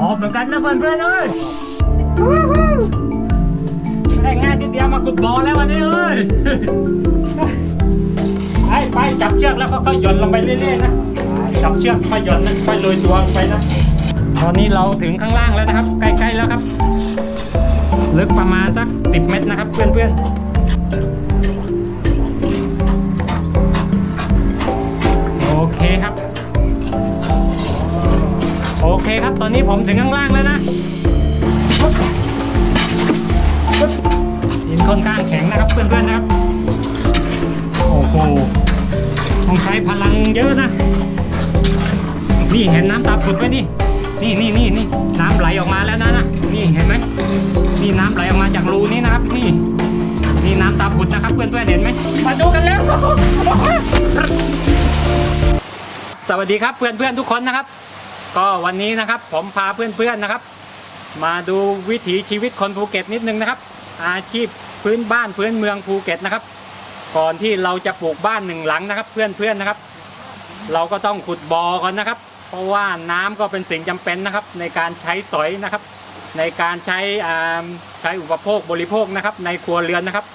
ออกเหมือนกันนะเพื่อนเพื่อนเอ้ยได้ง่ายนิดเดียวมาขุดบ่อแล้ววันนี้เอ้ยไปไปจับเชือกแล้วก็ค่อยหย่อนลงไปเรื่อยๆนะจับเชือกค่อยหย่อนนะค่อยโรยตัวลงไปนะตอนนี้เราถึงข้างล่างแล้วนะครับ ใกล้ๆแล้วครับ ลึกประมาณสักสิบเมตรนะครับ เพื่อนๆ โอเคครับ ตอนนี้ผมถึงข้างล่างแล้วนะปึ๊บปึ๊บดินค่อนข้างแข็งนะครับเพื่อนๆนะครับ โอ้โห ต้องใช้พลังเยอะนะ นี่เห็นน้ำตาผุดไหมนี่ นี่นี่นี่นี่น้ำไหลออกมาแล้วนะนะ นี่เห็นไหมนี่น้ำไหลออกมาจากรูนี้นะครับ นี่ นี่น้ำตาผุดนะครับเพื่อนๆเห็นไหมมาดูกันแล้วสวัสดีครับเพื่อนๆทุกคนนะครับ ก็วันนี้นะครับผมพาเพื่อนๆนะครับ มาดูวิถีชีวิตคนภูเก็ตนิดนึงนะครับ อาชีพพื้นบ้านพื้นเมืองภูเก็ตนะครับ ก่อนที่เราจะปลูกบ้านหนึ่งหลังนะครับ เพื่อนๆนะครับ เราก็ต้องขุดบ่อก่อนนะครับ เพราะว่าน้ำก็เป็นสิ่งจำเป็นนะครับ ในการใช้สอยนะครับ ในการใช้ใช้อุปโภคบริโภคนะครับ ในครัวเรือนนะครับ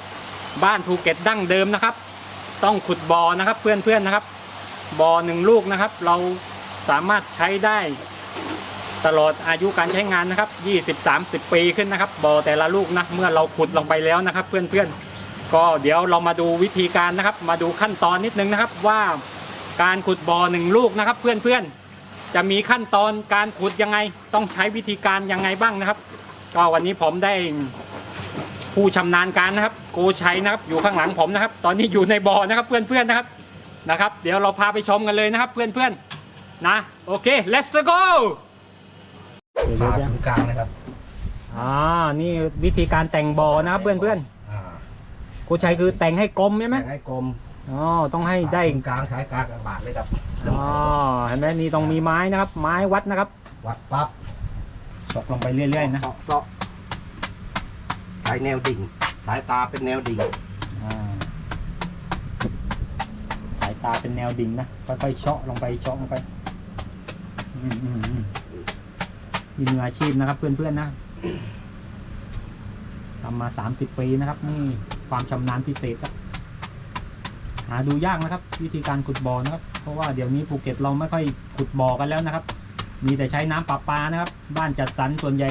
บ้านภูเก็ตดั้งเดิมนะครับ ต้องขุดบ่อนะครับเพื่อนๆนะครับบ่อหนึ่งลูกนะครับ เรา สามารถใช้ได้ตลอดอายุการใช้งานนะครับ20-30 ปีขึ้นนะครับบ่อแต่ละลูกนะเมื่อเราขุดลงไปแล้วนะครับ เพื่อนๆ ก็เดี๋ยวเรามาดูวิธีการนะครับ มาดูขั้นตอนนิดนึงนะครับว่าการขุดบ่อหนึ่งลูกนะครับ เพื่อนๆ จะมีขั้นตอนการขุดยังไง ต้องใช้วิธีการยังไงบ้างนะครับ ก็วันนี้ผมได้ผู้ชำนาญการนะครับโกชัยนะครับ อยู่ข้างหลังผมนะครับ ตอนนี้อยู่ในบ่อนะครับเพื่อนๆนะครับนะครับ เดี๋ยวเราพาไปชมกันเลยนะครับ เพื่อนๆ นะ โอเค let's go ผ่าศูนย์กลางนะครับ อ่า นี่วิธีการแต่งบอนะครับเพื่อนเพื่อนอ่าๆครูชัยคือแต่งให้กลมใช่ไหมแต่งให้กลมอ๋อต้องให้ได้ศูนย์กลางใช้กากบาทเลยครับอ๋อเห็นไหมนี่ต้องมีไม้นะครับ ไม้วัดนะครับ วัดปั๊บตกลงไปเรื่อยๆนะเซาะเซาะใช้แนวดิ่ง สายตาเป็นแนวดิ่ง อ่าสายตาเป็นแนวดิ่งนะ ค่อยๆเชาะลงไปเชาะลงไป อืมอืมอืมมีมืออาชีพนะครับ เพื่อนๆนะทำมาสามสิบปีนะครับ นี่ความชำนาญพิเศษครับ หาดูยากนะครับ วิธีการขุดบ่อนะครับ เพราะว่าเดี๋ยวนี้ภูเก็ตเราไม่ค่อยขุดบ่อกันแล้วนะครับ มีแต่ใช้น้ำประปานะครับ บ้านจัดสรรส่วนใหญ่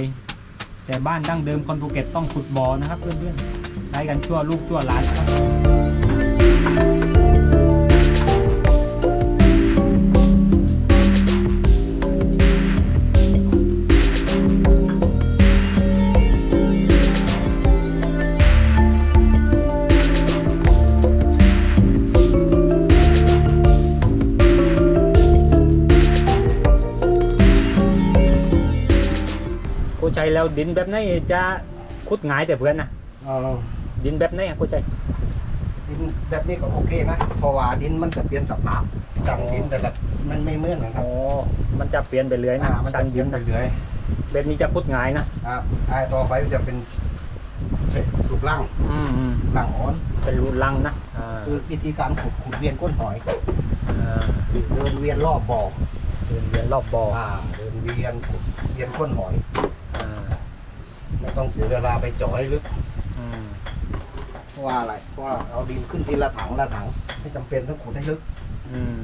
แต่บ้านดั้งเดิมคนภูเก็ตต้องขุดบ่อนะครับ เพื่อนๆใช้กันชั่วลูกชั่วหลานครับ ดินแบบไหนจะขุดง่ายแต่เพื่อนนะเอาดินแบบไหนอะกูใช้ดินแบบนี้ก็โอเคนะเพราะว่าดินมันจะเปลี่ยนสภาพสั่งดินแต่ละมันไม่เหมือนกันครับโอ้มันจะเปลี่ยนไปเรื่อยนะอ่ามันดัจะนเปลี่ดิยนนไปนะเรื่อยแบบนี้จะขุดง่ายนะครับไอ้ต่อไปมันจะเป็นเศษรูปร่างอืมอืมร่างอ่อน เป็นรูลังนะอ่าคือวิธีการขุดขุดเวียนก้นหอยอ่าเดินเวียนรอบบ่อเดินเวียนรอบบ่อ อ่าเดินเวียนขุดเวียนก้นหอยอ่า ไม่ต้องเสียเวลาไปเจ่อให้ลึกอืมเพราะว่าอะไรเพราะว่าเอาดินขึ้นทีละถังละถังไม่จำเป็นต้องขุดให้ลึกอืม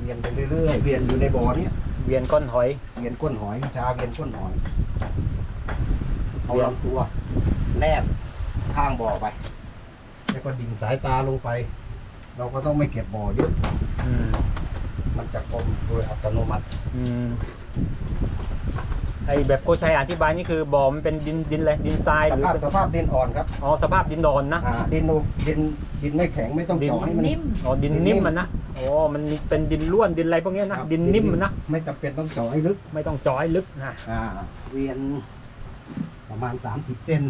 เวียนไปเรื่อยๆเวียนอยู่ในบ่อเนี้ยเวียนก้นหอย เวียนก้นหอยวิชาเวียนก้นหอยเอาเวียนลำตัว แนบข้างบ่อไป แล้วก็ดิ่งสายตาลงไป เราก็ต้องไม่เก็บบ่อเยอะอืมมันจะกลมโดยอัตโนมัติ อืม ไอแบบโกชัยอธิบายนี่คือบ่อมันเป็นดินดินอะไรดินทรายหสรือภาพเป็นสภาพดินอ่อนครับอ๋อสภาพดินดอนนะ อ่าดินโนดินดินไม่แข็งไม่ต้องดิน เจาะให้มัน นิ่ม อ๋อดินดินนิ่นิ่มม มันนะอ๋อมันมีเป็นดินล้วนดินอะไรพวกเนี้ยนะ ครับดินนิ่มมันนะไม่จำเป็นต้องเจาะให้ลึก ไม่ต้องเจาะให้ลึกนะอ่า เวียนประมาณ 30 เซน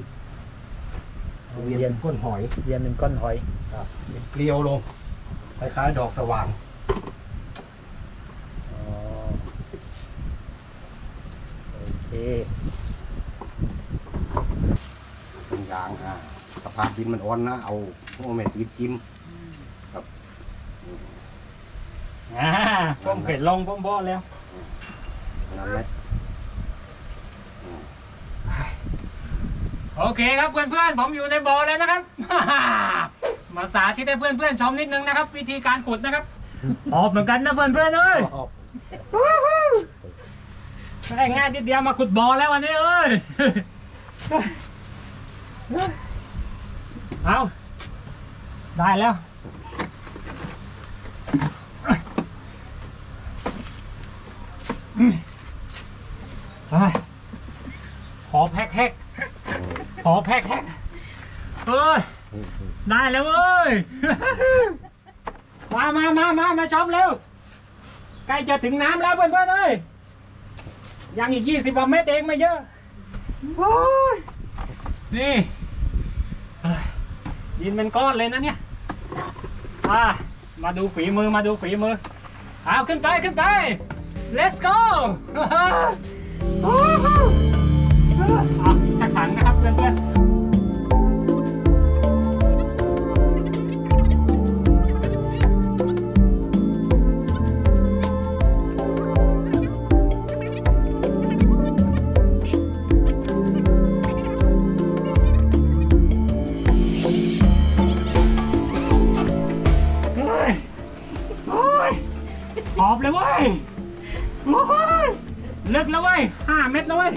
เวียนก้นหอยเวียนเป็นก้อนหอยครับเกลียวลงคล้ายๆดอกสว่าง เคเป็นยางอะสภาพดินมันอ่อนนะ เอาพวกเม็ดดินจิ้มกับอ่าผมเป็ดลงผมบ่แล้วนั่นแหละโอเคครับเพื่อนเพื่อนผมอยู่ในบ่อแล้วนะครับ มาสาธิตให้เพื่อนเพื่อนชมนิดนึงนะครับ วิธีการขุดนะครับ ออกเหมือนกันนะเพื่อนๆเอ้ย ออย ได้ง่ายนิดเดียวมาขุดบ่อแล้ววันนี้เอ้ย เอาได้แล้วอืมเฮ้ยหอบแฮกแฮกหอบแฮกแฮกเฮ้ย ได้แล้วเว้ย มามามามามาชมเร็ว ใกล้จะถึงน้ำแล้วเพื่อนๆเอ้ย ยังอีกยี่สิบกว่าเมตรเองไม่เยอะโอ้ยนี่เฮ้ยดินเป็นก้อนเลยนะเนี่ยอ่ามาดูฝีมือมาดูฝีมือเอาขึ้นไปขึ้นไป let's go โอ้โหเอาอีกสักถังนะครับเพื่อนๆ หอบเลยเว้ยโอ้ยลึกแล้วเว้ยห้าเม็ดแล้วเว้ย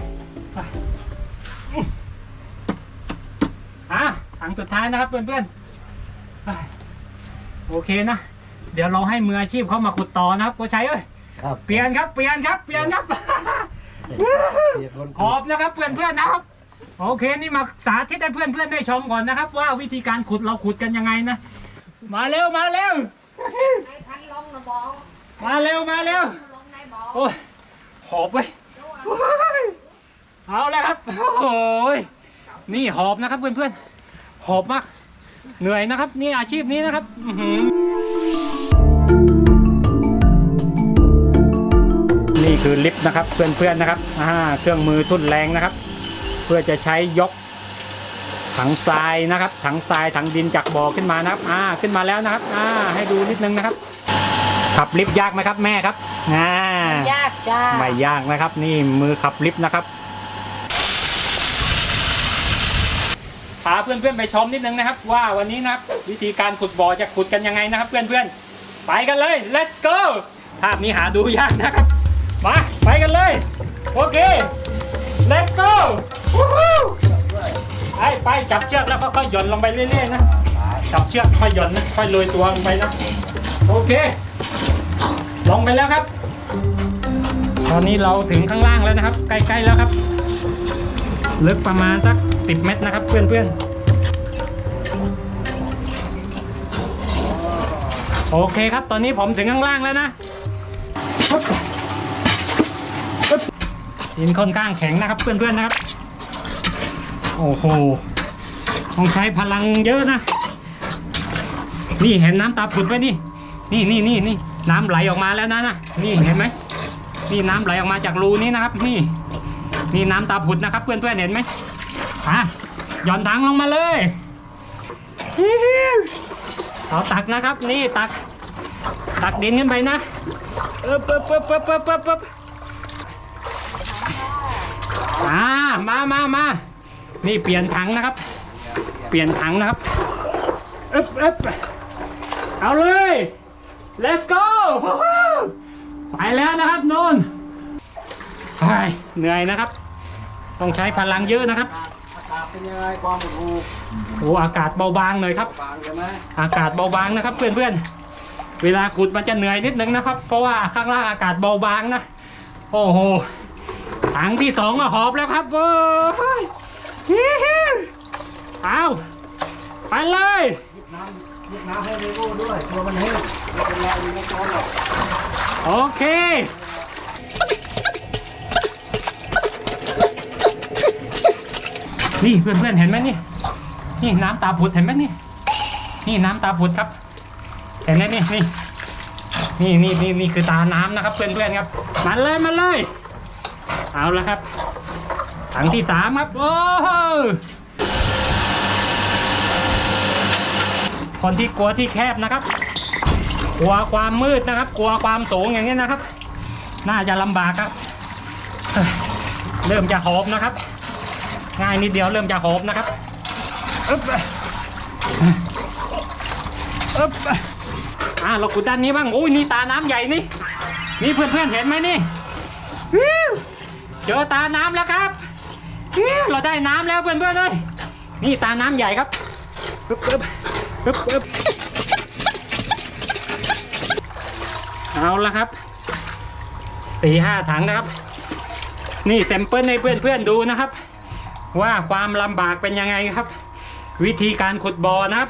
อะถังสุดท้ายนะครับเพื่อนๆเฮ้ยโอเคนะ เดี๋ยวเราให้มืออาชีพเข้ามาขุดต่อนะครับโกชัยเอ้ย ครับเปลี่ยนครับ เปลี่ยนครับ เปลี่ยนครับเรียกคนหอบนะครับเพื่อนๆนะครับ โอเคนี่มาสาธิตให้เพื่อนๆได้ชมก่อนนะครับ ว่าวิธีการขุดเราขุดกันยังไงนะ มาเร็วมาเร็วในพันลงนะบอก มาเร็วมาเร็วโอ้ยหอบไปโอ้ยเอาแล้วครับโอ้ยนี่หอบนะครับเพื่อนๆหอบมาก เหนื่อยนะครับ นี่อาชีพนี้นะครับอืนี่คือลิฟต์นะครับ เพื่อนๆนะครับอ่าเครื่องมือทุ่นแรงนะครับ เพื่อจะใช้ยกถังทรายนะครับถังทรายถังดินจากบ่อขึ้นมานะครับอ่าขึ้นมาแล้วนะครับอ่าให้ดูนิดนึงนะครับ ขับลิฟต์ยากไหมครับแม่ครับอ่ายากจ้าไม่ยากนะครับ นี่มือขับลิฟต์นะครับพาเพื่อนๆไปชมนิดนึงนะครับ ว่าวันนี้นะครับ วิธีการขุดบ่อจะขุดกันยังไงนะครับ เพื่อนๆไปกันเลย let's go ภาพนี้หาดูยากนะครับมาไปกันเลยโอเค let's go วู้ฮู้ไปไปจับเชือกแล้วก็ค่อยๆหย่อนลงไปเรื่อยๆนะจับเชือกค่อยหย่อนนะค่อยโรยตัวลงไปนะโอเค ลงไปแล้วครับ ตอนนี้เราถึงข้างล่างแล้วนะครับ ใกล้ๆแล้วครับ ลึกประมาณสักสิบเมตรนะครับ เพื่อนๆ โอเคครับ ตอนนี้ผมถึงข้างล่างแล้วนะปึ๊บปึ๊บดินค่อนข้างแข็งนะครับ เพื่อนๆนะครับ โอ้โหต้องใช้พลังเยอะนะ นี่เห็นน้ำตาผุดไว้นี่ นี่นี่นี่นี่น้ำไหลออกมาแล้วนะนะนี่เห็นไหมนี่น้ำไหลออกมาจากรูนี้นะครับ นี่ นี่น้ำตาผุดนะครับ เพื่อนๆเห็นไหมอะหย่อนถังลงมาเลยเอาตักนะครับ นี่ตัก ตักดินขึ้นไปนะเอ๊บเอ๊บเอ๊บเอ๊บเอ๊บเอ๊บเอ๊บอ่ามามามานี่เปลี่ยนถังนะครับ เปลี่ยนถังนะครับเอ๊บเอ๊บเอาเลย let's go ไปแล้วนะครับนนไปเหนื่อยนะครับ ต้องใช้พลังเยอะนะครับ อากาศเป็นยังไงความอุณหภูมิโอ้อากาศเบาบางหน่อยครับ บางใช่ไหมอากาศเบาบางนะครับเพื่อนๆ เวลาขุดมันจะเหนื่อยนิดนึงนะครับ เพราะว่าข้างล่างอากาศเบาบางนะ โอ้โห ถังที่สองก็หอบแล้วครับโอ้ยฮิ้วเอาไปเลย ยิบน้ำให้เลโก้ด้วยตัวมันแห้งไม่เป็นไรไม่องร้อนหรอกโอเคนี่เพื่อนเห็นไหมนี่ นี่น้ำตาผุดเห็นไหมนี่ นี่น้ำตาผุดครับ เห็นไหมนี่นี่นี่นี่นี่นี่คือตาน้ำนะครับ เพื่อนๆครับมาเลยมาเลย เอาละครับถังที่สามครับโอ้ คนที่กลัวที่แคบนะครับ กลัวความมืดนะครับ กลัวความสูงอย่างนี้นะครับ น่าจะลำบากครับ เริ่มจะหอบนะครับ ง่ายนิดเดียวเริ่มจะโหบนะครับอึ๊บอึ๊บอ่าเราขุดด้านนี้บ้างโอ้ยนี่ตาน้ำใหญ่นี่นี่เพื่อนๆเห็นไหมนี่วิวเจอตาน้ำแล้วครับวิวเราได้น้ำแล้วเพื่อนๆเลยนี่ตาน้ำใหญ่ครับอึ๊บอึ๊บ อึ๊บอึ๊บเอาละครับสี่ห้าถังนะครับ นี่แซมเปิลให้เพื่อนๆดูนะครับ ว่าความลำบากเป็นยังไงครับ วิธีการขุดบ่อนะครับ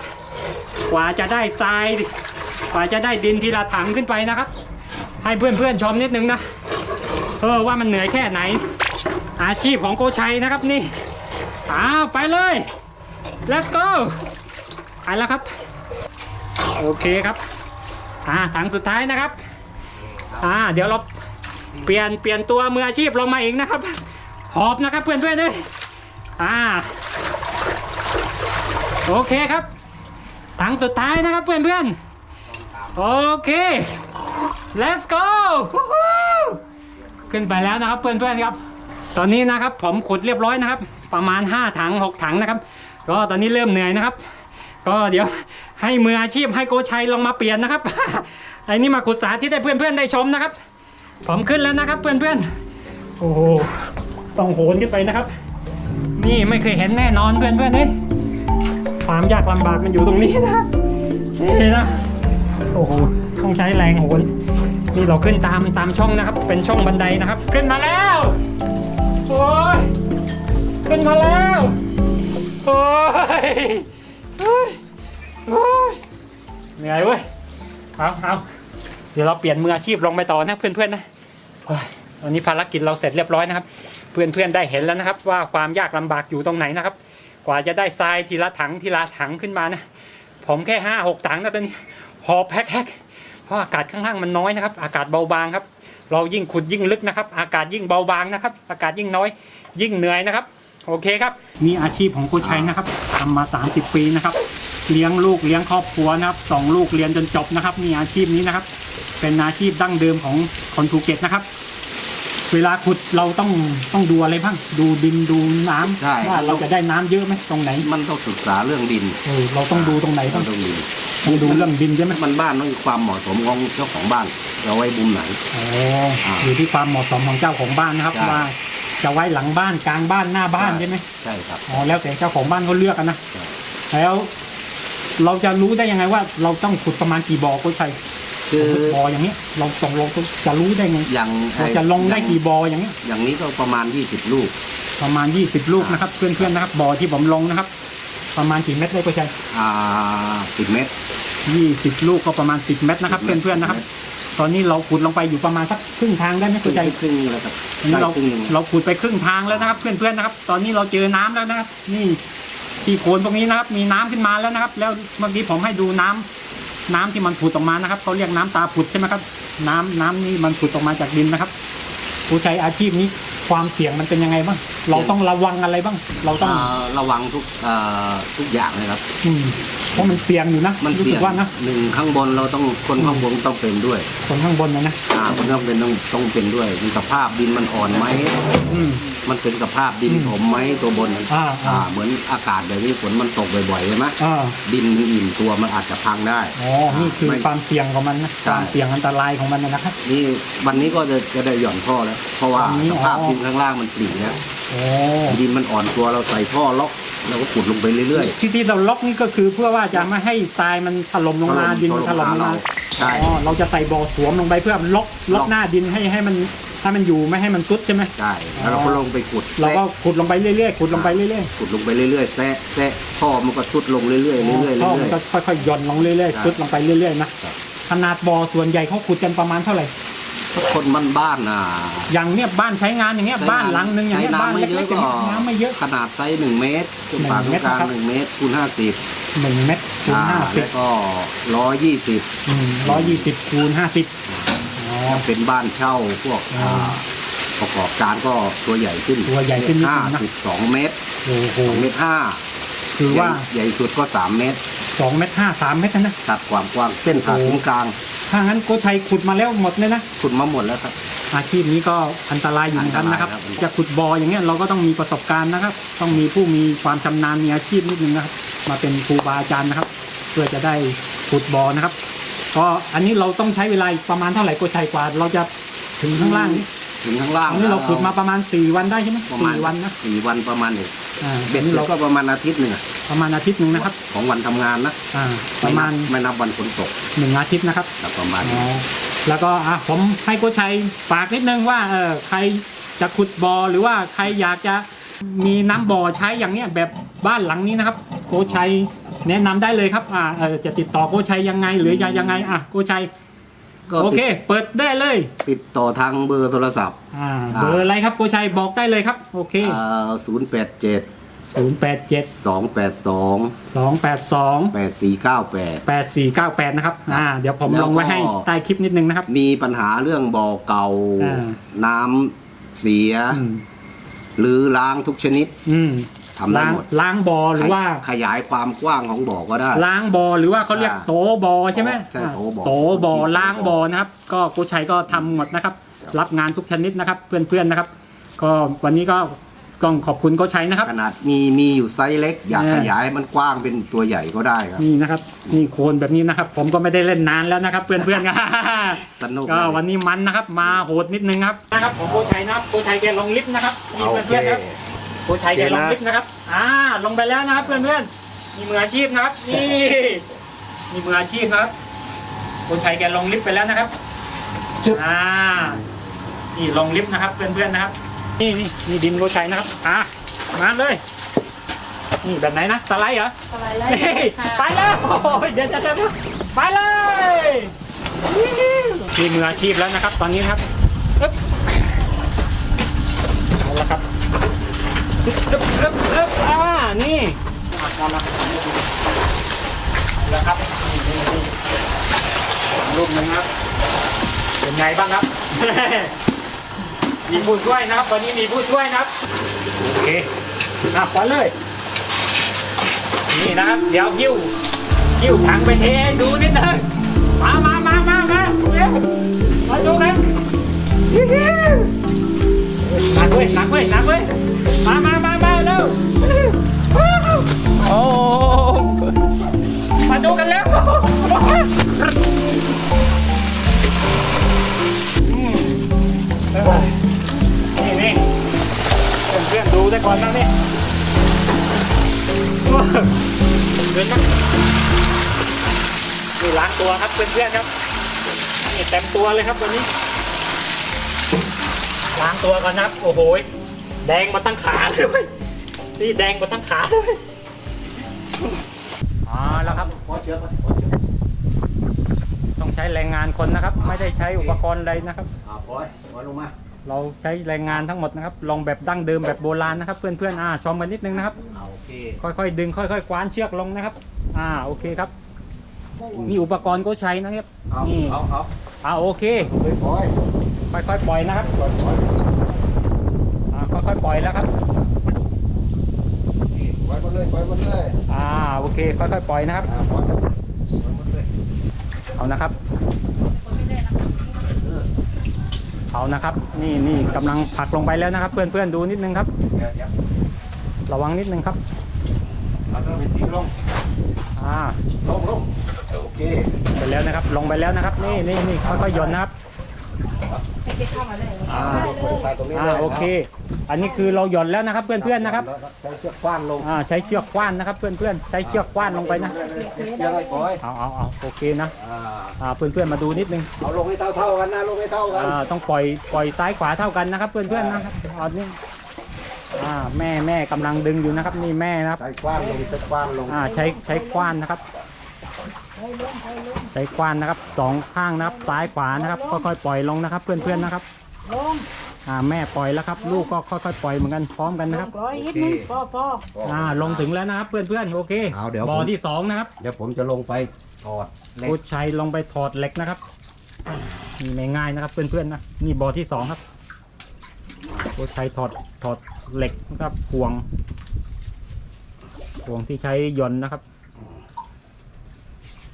กว่าจะได้ทรายกว่าจะได้ดินทีละถังขึ้นไปนะครับ ให้เพื่อนๆชมนิดนึงนะเออว่ามันเหนื่อยแค่ไหน อาชีพของโกชัยนะครับนี่อ้าวไปเลย let's go ไปแล้วครับ โอเคครับ อ่าถังสุดท้ายนะครับ อ่า เดี๋ยวเราเปลี่ยนเปลี่ยนตัวมืออาชีพลงมาอีกนะครับ หอบนะครับเพื่อนๆด้วยอ่า โอเคครับ ถังสุดท้ายนะครับเพื่อนๆโอเค let's go ขึ้นไปแล้วนะครับเพื่อนๆครับ ตอนนี้นะครับผมขุดเรียบร้อยนะครับ ประมาณ 5 ถัง 6 ถังนะครับ ก็ตอนนี้เริ่มเหนื่อยนะครับ ก็เดี๋ยวให้มืออาชีพให้โกชัยลองมาเปลี่ยนนะครับไอ้นี่มาขุดสาธิตให้เพื่อนๆได้ชมนะครับผมขึ้นแล้วนะครับเพื่อนๆโอ้โหต้องโหนขึ้นไปนะครับ นี่ไม่เคยเห็นแน่นอนเพื่อนๆเลยความยากลำบากมันอยู่ตรงนี้นะนี่นะโอ้โหต้องใช้แรงโหนนี่เราขึ้นตามตามช่องนะครับ เป็นช่องบันไดนะครับ ขึ้นมาแล้วโอ้ยขึ้นมาแล้วโอ้ย เหนื่อยเว้ย เอาเอาเดี๋ยวเราเปลี่ยนมืออาชีพลงไปต่อนะเพื่อนๆนะตอนนี้ภารกิจเราเสร็จเรียบร้อยนะครับ เพื่อนๆได้เห็นแล้วนะครับ ว่าความยากลำบากอยู่ตรงไหนนะครับ กว่าจะได้ทรายทีละถังทีละถังขึ้นมานะ ผมแค่ห้าหกถังนะตอนนี้หอบแพ็คแพ็คเพราะอากาศข้างล่างมันน้อยนะครับ อากาศเบาบางครับ เรายิ่งขุดยิ่งลึกนะครับ อากาศยิ่งเบาบางนะครับ อากาศยิ่งน้อย ยิ่งเหนื่อยนะครับ โอเคครับนี่อาชีพของโกชัยนะครับทำมา 30 ปีนะครับ เลี้ยงลูกเลี้ยงครอบครัวนะครับสองลูกเรียนจนจบนะครับนี่อาชีพนี้นะครับ เป็นอาชีพดั้งเดิมของคนภูเก็ตนะครับ เวลาขุดเราต้องต้องดูอะไรบ้างดูดินดูน้ำใช่ ว่าเราจะได้น้ำเยอะไหมตรงไหนมันต้องศึกษาเรื่องดินเออเราต้องดูตรงไหนต้บ้าองงดูดินต้องดูเรื่องดินใช่ไหมมันบ้านต้องมีความเหมาะสมของเจ้าของบ้านเราไว้บุมไหน อ๋ออ่าอยู่ที่ความเหมาะสมของเจ้าของบ้านนะครับใช่ ว่า จะไว้หลังบ้านกลางบ้านหน้าบ้านใช่ไหมใช่ครับ อ๋อแล้วแต่เจ้าของบ้านเขาเลือกกันนะใช่แล้ว เราจะรู้ได้ยังไงว่า เราต้องขุดประมาณกี่บ่อก็ใช่คือบ่ออย่างนี้ เราต้องลงจะรู้ได้ไงอย่างเราจะลงได้กี่บ่ออย่างนี้ อย่างนี้ก็ประมาณ20ลูก ประมาณ20ลูกนะครับ เพื่อนๆนะครับบ่อที่ผมลงนะครับ ประมาณกี่เม็ดได้ก็ใช่อ่าสิบเมตร20ลูกก็ประมาณ10เม็ดนะครับ10เม็ดเพื่อนๆนะครับ ตอนนี้เราขุดลงไปอยู่ประมาณสักครึ่งทางได้ไหมครึ่ก็งใจครึ่งแล้วครับอันนี้เราได้ครึ่งหนึ่ง เราขุดไปครึ่งทางแล้วนะครับ เพื่อนๆนะครับ ตอนนี้เราเจอน้ำแล้วนะครับ นี่ที่โคนตรงนี้นะครับ มีน้ำขึ้นมาแล้วนะครับ แล้วเมื่อกี้ผมให้ดูน้ำน้ำที่มันผุดออกมานะครับเขาเรียกน้ำตาผุดใช่ไหมครับ น้ำน้ำนี่มันผุดออกมาจากดินนะครับ ผู้ใช้อาชีพนี้ ความเสี่ยงมันเป็นยังไงบ้าง เราต้องระวังอะไรบ้าง เราต้องอ่าระวังทุกอ่าทุกอย่างเลยครับ อืมเพราะมันเสี่ยงอยู่นะมันรู้เสี่สึยงกว่านะหนึ่งข้างบนเราต้องคนข้างบนต้องเป็นด้วยคนข้างบนนะนะอ่าคนข้างบนต้องต้องเป็นด้วยมีสภาพดินมันอ่อนไหมอืม มันเป็นสภาพดินอืมถมไหมตัวบนอ่า อ่าเหมือนอากาศแบบนี้ฝนมันตกบ่อยๆใช่ไหมอ่าดินมันอิ่มตัวมันอาจจะพังได้อ๋อนี่คือไม่ ความเสี่ยงของมันนะใช่ ความเสี่ยงอันตรายของมันนะครับ นี่วันนี้ก็จะจะได้หย่อนท่อแล้ว เพราะว่าวันนี้สภาพอ๋อดินข้างล่างมันปริ่แล้วโอ้ดินมันอ่อนตัวเราใส่ท่อล็อกเราก็ขุดลงไปเรื่อยที่ที่เราล็อกนี่ก็คือเพื่อว่าจะไม่ให้ทรายมันถล่มลงมาถล่มดินมันถล่มลงมาใช่อ๋อเราจะใส่บ่อสวมลงไปเพื่อล็อกล็อกหน้าดินให้ให้มันให้มันอยู่ไม่ให้มันซุดใช่ไหมๆใช่แล้วเราก็ลงไปขุดเราก็แซะขุดลงไปเรื่อยๆขุดลงไปเรื่อยขุดลงไปเรื่อยๆแซะแซะท่อมันก็ซุดลงเรื่อยๆเรื่อยๆๆเรื่อยท่อมันก็ค่อยๆหย่อนลงเรื่อยใช่ๆซุดลงไปเรื่อยๆนะครับขนาดบ่อส่วนใหญ่เขาขุดกันประมาณเท่าไหร่ ๆคนบ้านๆน่ะ อย่างเนี้ยบ้านใช้งานอย่างเงี้ยบ้านหลังนึงอย่างเงี้ยใช้บ้านน้ำไม่เล็เยกอะๆอย่างก็เงี้ยน้ำไม่เยอะขนาดไซส์หนึ่งเมตรจุดหนึ่งปากตรเมงตรกลางนะครับหนึ่งเมตรคูณห้าสิบหนึ่งเม็ดคูณห้าสิบแล้วก็ร้อยยี่สิบร้อยยี่สิบคูณห้าสิบอ๋อ เป็นบ้านเช่าพวกอ๋ออ่าประกอบการก็ตัวใหญ่ขึ้นตัวใหญ่ขึ้นนิดห้านึงนะ สิบสองเมตรโอ้โหสองเมตรห้าคือว่าใหญ่สุดก็สามเมตร สองเม็ดห้าสามเม็ดนะ ตัดความกว้างเส้นผ่าโอ้โหศูนย์กลาง ถ้างั้นโกชัยขุดมาแล้วหมดเลยนะ ขุดมาหมดแล้วครับ อาชีพนี้ก็อันตรายอยู่เหมือนกันนะครับ อันตรายครับ จะขุดบ่ออย่างเงี้ยเราก็ต้องมีประสบการณ์นะครับ ต้องมีผู้มีความชำนาญมีอาชีพนิดนึงนะครับ มาเป็นครูบาอาจารย์นะครับ เพื่อจะได้ขุดบ่อนะครับ ก็อันนี้เราต้องใช้เวลาอีกประมาณเท่าไหร่ก็ใช่กว่า เราจะถึงข้างล่างนี้ถึงข้างล่างอันนี้เราขุดมาประมาณ 4 วันได้ใช่ไหมประมาณสี่วันนะสี่วันประมาณหนึ่ง อ่าเบ็อัดนนี้เราเราก็ประมาณอาทิตย์หนึ่งอะประมาณอาทิตย์หนึ่งนะครับ ของวันทำงานนะอ่า ประมาณไนับไม่นับวันฝนตกหนึ่งอาทิตย์นะครับ แต่ประมาณอ๋นี้อแล้วก็อะผมให้โกชัยฝากนิดนึงว่าเออใครจะขุดบ่อหรือว่าใครอยากจะมีน้ำบ่อใช้อย่างเนี้ยแบบบ้านหลังนี้นะครับ โกชัยแนะนำได้เลยครับอ่าเออจะติดต่อโกชัยยังไง หรือจะยังไงอะโกชัย ก็โอติเคดเปิดได้เลย ติดต่อทางเบอร์โทรศัพท์ อ่าอ่าเบอร์อะไรครับโกชัยบอกได้เลยครับ โอเค ศูนย์แปดเจ็ด0 8 7 สองแปดสอง2 8 2 แปดสี่เก้าแปด 8 4 9 8 นะครับ อ่า เดี๋ยวผมแล้วลงไว้ให้ก็ใต้คลิปนิดนึงนะครับ มีปัญหาเรื่องบ่อเก่า อ่า น้ำเสีย อืมหรือล้างทุกชนิด อืม ทำได้ล้างหมดล้างบ่อหรือว่า ขยายความกว้างของบ่อก็ได้ ล้างบ่อหรือว่าเขาเรียกอ่าโตบ่อใช่ไหมใช่โตบ่อโตบ่อคนจีนล้างบ่อนะครับ ก็กูชัยก็ทำหมดนะครับ รับงานทุกชนิดนะครับ เพื่อนๆนะครับ ก็วันนี้ก็ต้องขอบคุณกูชัยนะครับ ขนาดมีมีอยู่ไซส์เล็ก อยากเออ ขยายให้มันกว้างเป็นตัวใหญ่ก็ได้ครับ นี่นะครับนี่โคนแบบนี้นะครับ ผมก็ไม่ได้เล่นนานแล้วนะครับ เพื่อนๆสนุกก็เลยวันนี้มันนะครับ มาโหดนิดนึงครับนะครับของกูชัยนะครับกูชัยแกลงลิฟต์นะครับนี่โอเค เพื่อนๆครับ กูชัยแกลงโอเคนะลิฟต์นะครับ อ่า ลงไปแล้วนะครับเพื่อนๆ มีมืออาชีพนะครับ นี่ มีมืออาชีพนะครับกูชัยแกลงลิฟต์ไปแล้วนะครับชึบอ่า นี่ลงลิฟต์นะครับเพื่อนๆนะครับ นี่นี่นี่ดินโกชัยนะครับ อะมาเลย นี่แบบไหนนะสไลด์เหรออะไรเลยเฮ้ยไปแล้วโอ้ยเดี๋ยวเดี๋ยวเดี๋ยวไปเลยมีมืออาชีพแล้วนะครับ ตอนนี้นะครับอึ๊บเอาละครับ อึ๊บอึ๊บอึ๊บอ่า นี่อะเอาละเอาครับรูปนึงครับ เป็นไงบ้างครับ มีผู้ช่วยนะครับ วันนี้มีผู้ช่วยนะครับ โอเคอะไปเลย นี่นะครับ เดี๋ยวหิ้วหิ้วถังไปเทดูนิดนึง มามามามามาเร็วมาดูกันฮิ้ว หนักเว้ยหนักเว้ยหนักเว้ยมามามามาเร็วโอ้มาดูกันแล้วเออนี่นี่เพื่อนๆดูได้ก่อนนะนี่เดินนะนี่ล้างตัวครับเพื่อนๆครับนี่เต็มตัวเลยครับวันนี้ ล้างตัวก่อนนะครับโอ้โหยแดงมาตั้งขาเลยเว้ยนี่แดงมาตั้งขาเลยอ๋อแล้วครับขอเชือกไว้ขอเชือกต้องใช้แรงงานคนนะครับ ไม่ได้ใช้อุปกรณ์อะไรนะครับอ่าปล่อยปล่อยลงมาเราใช้แรงงานทั้งหมดนะครับ ลองแบบดั้งเดิมแบบโบราณนะครับ เพื่อนๆอ่าชมกันนิดนึงนะครับอ่าโอเคค่อยๆ ดึงค่อยๆคว้านเชือกลงนะครับอ่าโอเคครับนี่อุปกรณ์ก็ใช้นะครับเอานี่เอาเอาอ่าโอเคปล่อยปล่อย ค่อยๆปล่อยนะครับปล่อยปล่อยอ่าค่อยๆปล่อยแล้วครับนี่ปล่อยหมดเลยปล่อยหมดเลยอ่าโอเคค่อยๆปล่อยนะครับอ่าปล่อยปล่อยหมดเลยเอานะครับ เอานะครับ นี่นี่กำลังผลักลงไปแล้วนะครับ เพื่อนๆดูนิดนึงครับเดี๋ยวเดี๋ยวระวังนิดนึงครับเอาเริ่มเป็นทิ้งลงอ่าลงลงโอเคไปแล้วนะครับ ลงไปแล้วนะครับ นี่นี่นี่ค่อยๆหย่อนนะครับ ให้เจ๊เข้ามาเลยอ่าเปิดตายตรงนี้อ่าเลยโอเค อันนี้คือเราหย่อนแล้วนะครับเพื่อนๆนะครับใช้เชือกคว้านลงอ่าใช้เชือกคว้านนะครับเพื่อนๆใช้เชือกคว้านลงไปนะเชือกไอ้ปล่อยเอาเอาเอาโอเคนะอ่าอ่าเพื่อนๆมาดูนิดนึงเอาลงให้เท่าเท่าๆกันนะลงให้เท่ากันอ่าต้องปล่อยปล่อยซ้ายขวาเท่ากันนะครับ เพื่อนๆนะครับเอานี่อ่าแม่แม่กำลังดึงอยู่นะครับ นี่แม่นะครับใช้คว้านลงใช้คว้านลงอ่าใช้ใช้คว้านนะครับ ใช้คว้านนะครับสองข้างนะครับซ้ายขวานะครับค่อยๆปล่อยลงนะครับ เพื่อนๆนะครับลงอ่าแม่ปล่อยแล้วครับ ลูกก็ค่อยๆปล่อยเหมือนกันพร้อมกันนะครับร้อยนิดนึงพอพออ่าลงถึงแล้วนะครับ เพื่อนๆโอเคเอาเดี๋ยวบ่อผมที่สองนะครับเดี๋ยวผมจะลงไปถอดเหล็กพุชชัยลงไปถอดเหล็กนะครับนี่ไม่ง่ายนะครับ เพื่อนๆนะนี่บ่อที่สองครับพุชชัยถอดถอดเหล็กนะครับห่วงห่วงที่ใช้หย่อนนะครับ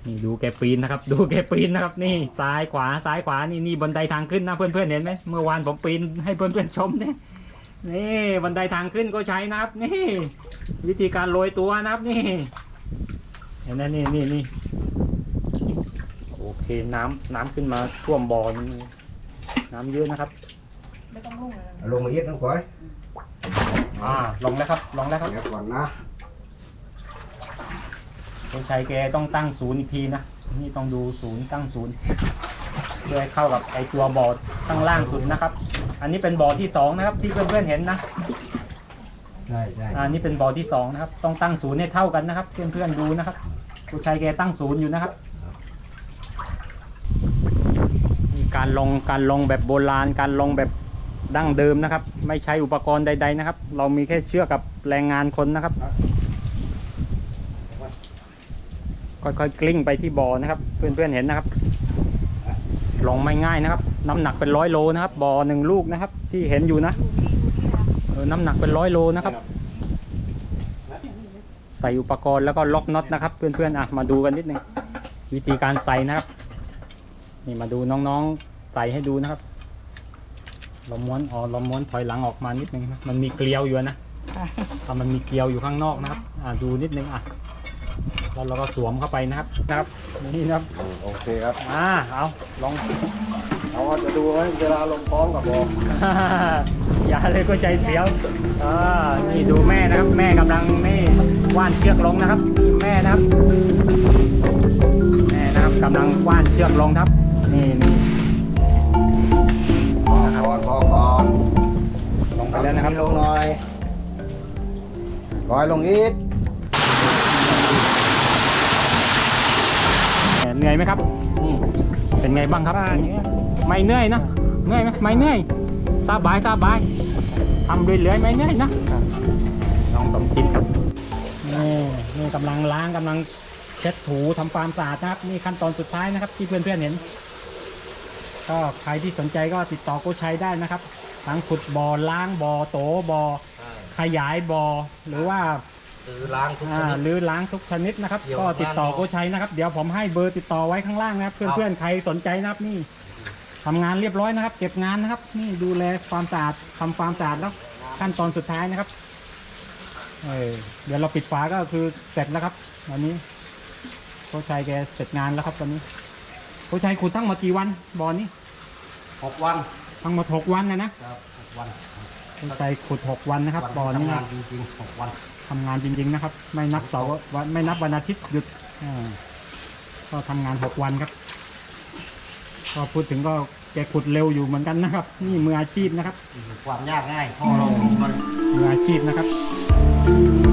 นี่ดูแกปีนนะครับ ดูแกปีนนะครับ นี่ซ้ายขวาซ้ายขวานี่นี่บันไดทางขึ้นนะเพื่อนๆเห็นไหมเมื่อวานผมปีนให้เพื่อนๆชมเนี่ยนี่บันไดทางขึ้นก็ใช้นะครับนี่ วิธีการโรยตัวนะครับนี่ เห็นไหมนี่นี่นี่โอเคน้ำน้ำขึ้นมาท่วมบ่อนี่น้ำเยอะนะครับไม่ต้องลุ่งเลยนะเอาลงมาเยอะน้องก้อยอ่าลงแล้วครับลงแล้วครับเดี๋ยวก่อนนะ คุณชัยแกต้องตั้งศูนย์อีกทีนะ นี่ต้องดูศูนย์ตั้งศูนย์เพื่อให้เข้ากับไอตัวบอร์ดข้างล่างสุดนะครับ อันนี้เป็นบอร์ดที่สองนะครับ ที่เพื่อนๆเห็นนะใช่ใช่อันนี้เป็นบอร์ดที่สองนะครับ ต้องตั้งศูนย์ให้เท่ากันนะครับ เพื่อนๆดูนะครับคุณชัยแกตั้งศูนย์อยู่นะครับมีการลงการลงแบบโบราณ การลงแบบดั้งเดิมนะครับ ไม่ใช้อุปกรณ์ใด ๆนะครับ เรามีแค่เชือกกับแรงงานคนนะครับ ค่อยๆกลิ้งไปที่บ่อนะครับเพื่อนๆเห็นนะครับลงไม่ง่ายนะครับ น้ำหนักเป็นร้อยโลนะครับบ่อหนึ่งลูกนะครับ ที่เห็นอยู่นะเออน้ำหนักเป็นร้อยโลนะครับ ใส่อุปกรณ์แล้วก็ล็อกน็อตนะครับ เพื่อนๆอะมาดูกันนิดนึงวิธีการใส่นะครับ นี่มาดูน้องๆใส่ให้ดูนะครับเราม้วนอ๋อเราม้วนถอยหลังออกมานิดนึงนะมันมีเกลียวอยู่นะถ้ามันมีเกลียวอยู่ข้างนอกนะครับ อ่าดูนิดนึงอะ แล้วเราก็สวมเข้าไปนะครับนะครับนี่นะครับอืมโอเคครับอ่าเอาลองเราก็จะดูไว้เวลาลงพร้อมกับบอกอย่าเลยก็ใจเสียวอ่านี่ดูแม่นะครับ แม่กำลังนี่ว่านเชือกลงนะครับนี่แม่นะครับแม่นะครับกำลังว่านเชือกลงครับ นี่นี่พอก่อนพอก่อนลงไปแล้วนะครับลงหน่อยก้อยลงอีก เหนื่อยไหมครับนี่เป็นไงบ้างครับ ไม่เหนื่อยนะ เหนื่อยไหมไม่เหนื่อย สบายสบายทำเรื่อยๆไม่เหนื่อยนะน้องสมคิดครับ นี่นี่กำลังล้างกำลังเช็ดถูทำความสะอาดนะครับ นี่ขั้นตอนสุดท้ายนะครับ ที่เพื่อนๆเห็น ก็ใครที่สนใจก็ติดต่อโกชัยได้นะครับทั้งขุดบ่อล้างบ่อโตบ่อขยายบ่อหรือว่า คือล้างทุกชอ่านิด หรือล้างทุกชนิดนะครับ เดี๋ยวก็ติดต่อบ้านเราโกชัยนะครับ เดี๋ยวผมให้เบอร์ติดต่อไว้ข้างล่างนะครับ เพื่อนๆใครสนใจนะครับนี่ทำงานเรียบร้อยนะครับ เก็บงานนะครับ นี่ดูแลความสะอาดทำความสะอาดแล้วขั้นตอนสุดท้ายนะครับเออเดี๋ยวเราปิดฝาก็คือเสร็จแล้วครับวันนี้โกชัยแกเสร็จงานแล้วครับตอนนี้โกชัยขุดทั้งหมดกี่วันบ่อนี้หกวันทั้งหมดหกวันนะนะครับหกวัน โกชัยขุดหกวันนะครับบ่อนี้ทำนะงานจริงๆหกวันทำงานจริง ๆ นะครับ ไม่นับเสาร์วันไม่นับวันอาทิตย์หยุดอ่าก็ทำงานหกวันครับก็พูดถึงก็แกขุดเร็วอยู่เหมือนกันนะครับ นี่มืออาชีพนะครับ ความยากง่ายพ่อเรามัน มืออาชีพนะครับ